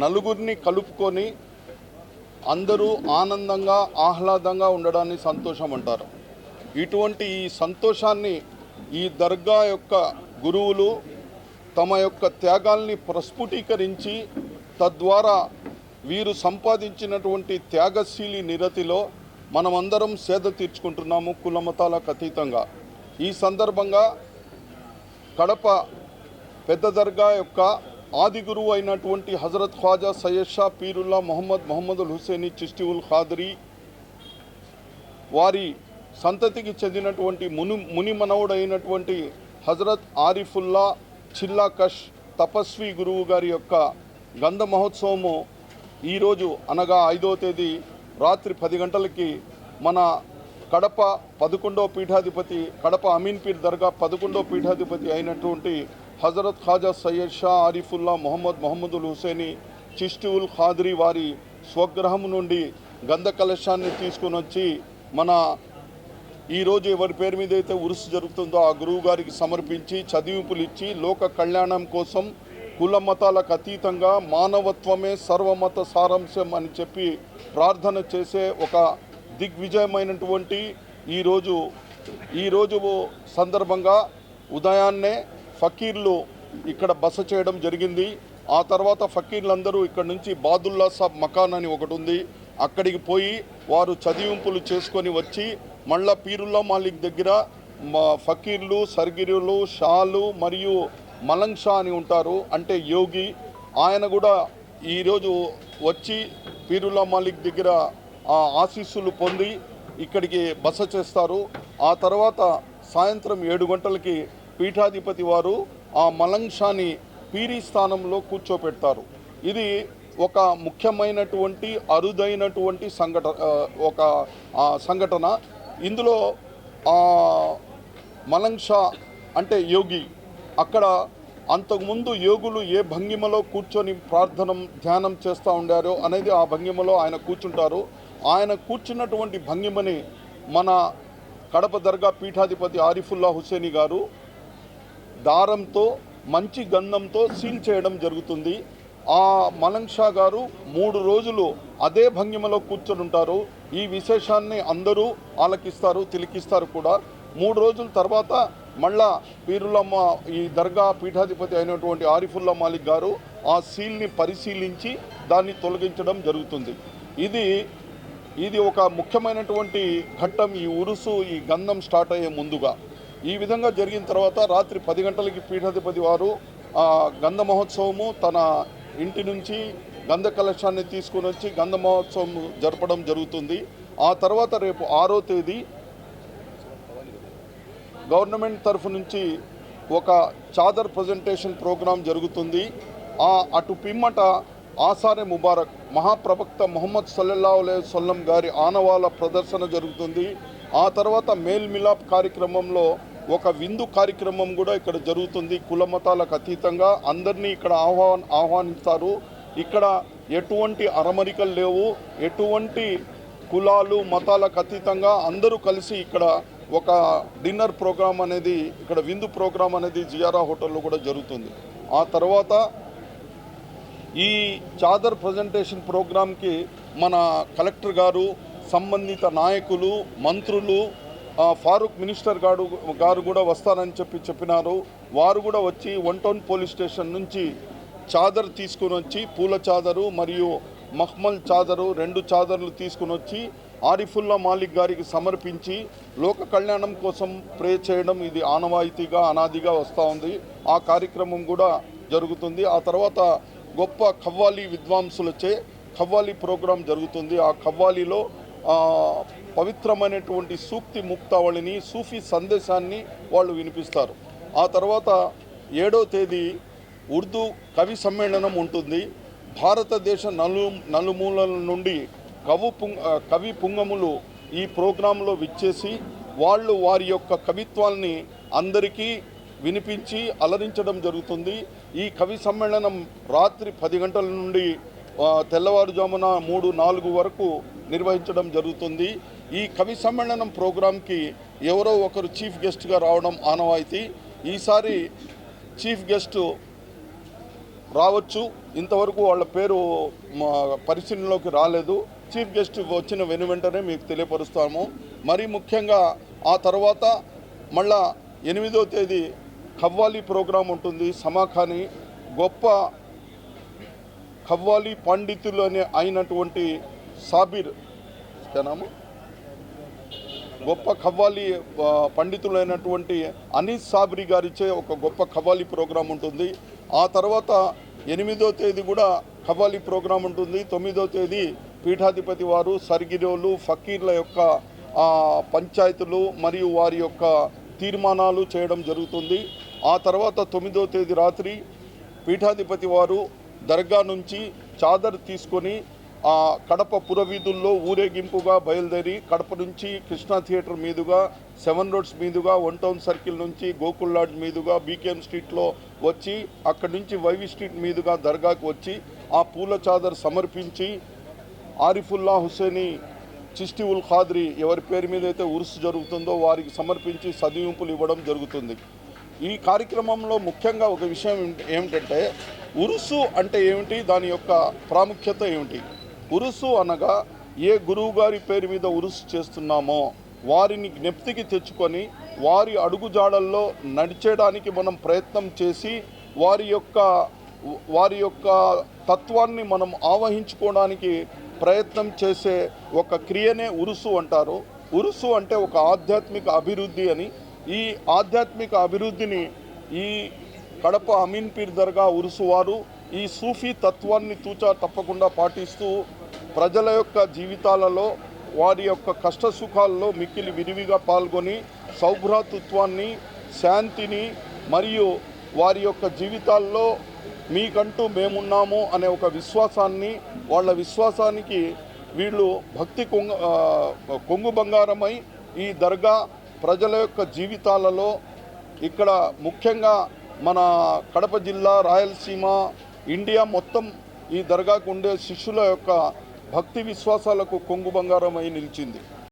నలుగురిని కలుపుకొని అందరూ ఆనందంగా ఆహ్లాదంగా ఉండడాన్ని సంతోషం అంటారు. ఇటువంటి ఈ సంతోషాన్ని ఈ దర్గా యొక్క గురువులు తమ యొక్క త్యాగాల్ని ప్రస్ఫుటీకరించి తద్వారా వీరు సంపాదించినటువంటి త్యాగశీలి నిరతిలో మనమందరం సేద తీర్చుకుంటున్నాము కులమతాలకు అతీతంగా ఈ సందర్భంగా కడప పెద్ద దర్గా యొక్క ఆది గురువు అయినటువంటి హజరత్ ఖ్వాజా సయ్యద్ షా పీరుల్లా మొహమ్మద్ మొహమ్మదుల్ హుసేని చిష్టి ఉల్ ఖాదరీ వారి సంతతికి చెందినటువంటి ముని ముని మనవుడైనటువంటి హజరత్ ఆరిఫుల్లా చిల్లా కష్ తపస్వి గురువు గారి యొక్క గంధ మహోత్సవము ఈరోజు అనగా ఐదో తేదీ రాత్రి పది గంటలకి మన కడప పదకొండో పీఠాధిపతి కడప అమీన్పీర్ దర్గా పదకొండో పీఠాధిపతి అయినటువంటి హజరత్ ఖాజా సయ్యద్ షా ఆరిఫుల్లా మొహమ్మద్ మొహమ్మదుల్ హుసేని చిష్టి ఉల్ ఖాద్రీ వారి స్వగ్రహం నుండి గంధ కలశాన్ని తీసుకుని వచ్చి మన ఈరోజు ఎవరి పేరు మీద అయితే ఉరుసు జరుగుతుందో ఆ గురువు గారికి సమర్పించి చదివింపులు ఇచ్చి లోక కళ్యాణం కోసం కుల మతాలకు అతీతంగా మానవత్వమే సర్వమత సారాంశం అని చెప్పి ప్రార్థన చేసే ఒక దిగ్విజయమైనటువంటి ఈరోజు ఈరోజు సందర్భంగా ఉదయాన్నే ఫకీర్లు ఇక్కడ బస చేయడం జరిగింది. ఆ తర్వాత ఫకీర్లందరూ ఇక్కడ నుంచి బాదుల్లా సాబ్ మకాన్ అని ఒకటి ఉంది. అక్కడికి పోయి వారు చదివింపులు చేసుకొని వచ్చి మళ్ళా పీరుల్లా మాలిక్ దగ్గర ఫకీర్లు సర్గిరులు షాలు మరియు మలంగ్ షా అని ఉంటారు. అంటే యోగి. ఆయన కూడా ఈరోజు వచ్చి పీరుల్లా మాలిక్ దగ్గర ఆ ఆశీస్సులు పొంది ఇక్కడికి బస చేస్తారు. ఆ తర్వాత సాయంత్రం ఏడు గంటలకి పీఠాధిపతి వారు ఆ మలంగ్ షాని పీరీ స్థానంలో కూర్చోపెడతారు. ఇది ఒక ముఖ్యమైనటువంటి అరుదైనటువంటి సంఘట ఒక సంఘటన. ఇందులో ఆ, షా అంటే యోగి. అక్కడ అంతకుముందు యోగులు ఏ భంగిమలో కూర్చొని ప్రార్థన ధ్యానం చేస్తూ ఉండారో అనేది ఆ భంగిమలో ఆయన కూర్చుంటారు. ఆయన కూర్చున్నటువంటి భంగిమని మన కడప దర్గా పీఠాధిపతి ఆరిఫుల్లా హుసేని గారు దారంతో మంచి గంధంతో సీల్ చేయడం జరుగుతుంది. ఆ మలంగ్ షా గారు మూడు రోజులు అదే భంగిమలో కూర్చొని ఉంటారు. ఈ విశేషాన్ని అందరూ ఆలకిస్తారు తిలికిస్తారు కూడా. మూడు రోజుల తర్వాత మళ్ళా పీరులమ్మ ఈ దర్గా పీఠాధిపతి అయినటువంటి ఆరిఫుల్లా మాలిక్ గారు ఆ సీల్ని పరిశీలించి దాన్ని తొలగించడం జరుగుతుంది. ఇది ఇది ఒక ముఖ్యమైనటువంటి ఘట్టం. ఈ ఉరుసు ఈ గంధం స్టార్ట్ అయ్యే ముందుగా. ఈ విధంగా జరిగిన తర్వాత రాత్రి పది గంటలకి పీఠాధిపతి వారు ఆ గంధ మహోత్సవము తన ఇంటి నుంచి గంధ కలశాన్ని తీసుకుని వచ్చి గంధ మహోత్సవం జరపడం జరుగుతుంది. ఆ తర్వాత రేపు ఆరో తేదీ గవర్నమెంట్ తరఫు నుంచి ఒక చాదర్ ప్రజెంటేషన్ ప్రోగ్రాం జరుగుతుంది. ఆ అటు పిమ్మట ఆసారే ముబారక్ మహాప్రవక్త మొహమ్మద్ సల్లల్లా సొల్లం గారి ఆనవాల ప్రదర్శన జరుగుతుంది. ఆ తర్వాత మేల్ మిలాప్ కార్యక్రమంలో ఒక విందు కార్యక్రమం కూడా ఇక్కడ జరుగుతుంది. కుల మతాలకు అతీతంగా అందరినీ ఇక్కడ ఆహ్వాన్ ఆహ్వానిస్తారు. ఇక్కడ ఎటువంటి అరమరికలు లేవు. ఎటువంటి కులాలు మతాలకు అతీతంగా అందరూ కలిసి ఇక్కడ ఒక డిన్నర్ ప్రోగ్రాం అనేది ఇక్కడ విందు ప్రోగ్రాం అనేది జియారా హోటల్లో కూడా జరుగుతుంది. ఆ తర్వాత ఈ చాదర్ ప్రజెంటేషన్ ప్రోగ్రాంకి మన కలెక్టర్ గారు సంబంధిత నాయకులు మంత్రులు ఫారూక్ మినిస్టర్ గారు గారు కూడా వస్తారని చెప్పి చెప్పినారు. వారు కూడా వచ్చి వన్ టౌన్ పోలీస్ స్టేషన్ నుంచి చాదర్ తీసుకుని వచ్చి పూల చాదరు మరియు మహ్మల్ చాదరు రెండు చాదర్లు తీసుకుని వచ్చి ఆరిఫుల్లా మాలిక్ గారికి సమర్పించి లోక కళ్యాణం కోసం ప్రే చేయడం ఇది ఆనవాయితీగా అనాదిగా వస్తూ ఉంది. ఆ కార్యక్రమం కూడా జరుగుతుంది. ఆ తర్వాత గొప్ప ఖవ్వాలి విద్వాంసులచే ఖవ్వాలి ప్రోగ్రాం జరుగుతుంది. ఆ ఖవ్వాలీలో పవిత్రమైనటువంటి సూక్తి ముక్తావళిని సూఫీ సందేశాన్ని వాళ్ళు వినిపిస్తారు. ఆ తర్వాత ఏడో తేదీ ఉర్దూ కవి సమ్మేళనం ఉంటుంది. భారతదేశ నలు నలుమూలల నుండి కవు పుంగ కవి పుంగములు ఈ ప్రోగ్రాంలో విచ్చేసి వాళ్ళు వారి యొక్క కవిత్వాల్ని అందరికీ వినిపించి అలరించడం జరుగుతుంది. ఈ కవి సమ్మేళనం రాత్రి పది గంటల నుండి తెల్లవారుజామున మూడు నాలుగు వరకు నిర్వహించడం జరుగుతుంది. ఈ కవి సమ్మేళనం ప్రోగ్రాంకి ఎవరో ఒకరు చీఫ్ గెస్ట్గా రావడం ఆనవాయితీ. ఈసారి చీఫ్ గెస్ట్ రావచ్చు. ఇంతవరకు వాళ్ళ పేరు మా పరిశీలనలోకి రాలేదు. చీఫ్ గెస్ట్ వచ్చిన వెను వెంటనే మీకు తెలియపరుస్తాము. మరీ ముఖ్యంగా ఆ తర్వాత మళ్ళా ఎనిమిదో తేదీ ఖవ్వాలి ప్రోగ్రాం ఉంటుంది. సమాఖాని గొప్ప ఖవ్వాలి పండితులు అనే అయినటువంటి సాబీర్ నాము గొప్ప ఖవ్వాలి పండితులైనటువంటి అనీస్ సాబ్రి గారిచే ఒక గొప్ప ఖవ్వాలి ప్రోగ్రాం ఉంటుంది. ఆ తర్వాత ఎనిమిదో తేదీ కూడా ఖవ్వాలి ప్రోగ్రాం ఉంటుంది. తొమ్మిదో తేదీ పీఠాధిపతి వారు సర్గిరోలు ఫకీర్ల యొక్క పంచాయతీలు మరియు వారి యొక్క తీర్మానాలు చేయడం జరుగుతుంది. ఆ తర్వాత తొమ్మిదో తేదీ రాత్రి పీఠాధిపతి వారు దర్గా నుంచి చాదర్ తీసుకొని ఆ కడప పురవీధుల్లో ఊరేగింపుగా బయలుదేరి కడప నుంచి కృష్ణా థియేటర్ మీదుగా సెవెన్ రోడ్స్ మీదుగా వన్ టౌన్ సర్కిల్ నుంచి గోకుల్ లాడ్జ్ మీదుగా బీకేఎం స్ట్రీట్లో వచ్చి అక్కడి నుంచి వైవి స్ట్రీట్ మీదుగా దర్గాకు వచ్చి ఆ పూల చాదర్ సమర్పించి ఆరిఫుల్లా హుసేని చిష్టి ఉల్ ఖాద్రి ఎవరి పేరు మీద అయితే ఉరుసు జరుగుతుందో వారికి సమర్పించి సదివింపులు ఇవ్వడం జరుగుతుంది. ఈ కార్యక్రమంలో ముఖ్యంగా ఒక విషయం ఏమిటంటే ఉరుసు అంటే ఏమిటి? దాని యొక్క ప్రాముఖ్యత ఏమిటి? ఉరుసు అనగా ఏ గురువు గారి పేరు మీద ఉరుసు చేస్తున్నామో వారిని జ్ఞప్తికి తెచ్చుకొని వారి అడుగుజాడల్లో నడిచేయడానికి మనం ప్రయత్నం చేసి వారి యొక్క వారి యొక్క తత్వాన్ని మనం ఆవహించుకోవడానికి ప్రయత్నం చేసే ఒక క్రియనే ఉరుసు అంటారు. ఉరుసు అంటే ఒక ఆధ్యాత్మిక అభివృద్ధి అని. ఈ ఆధ్యాత్మిక అభివృద్ధిని ఈ కడప అమీన్ పీర్ దర్గా ఉరుసు వారు ఈ సూఫీ తత్వాన్ని తూచా తప్పకుండా పాటిస్తూ ప్రజల యొక్క జీవితాలలో వారి యొక్క కష్ట సుఖాల్లో మిక్కిలి విరివిగా పాల్గొని సౌభ్రాతృత్వాన్ని శాంతిని మరియు వారి యొక్క జీవితాల్లో మీకంటూ మేమున్నాము అనే ఒక విశ్వాసాన్ని వాళ్ళ విశ్వాసానికి వీళ్ళు భక్తి కొంగ కొంగు బంగారమై ఈ దర్గా ప్రజల యొక్క జీవితాలలో ఇక్కడ ముఖ్యంగా మన కడప జిల్లా రాయలసీమ ఇండియా మొత్తం ఈ దర్గాకు ఉండే శిష్యుల యొక్క భక్తి విశ్వాసాలకు కొంగు బంగారమై నిలిచింది.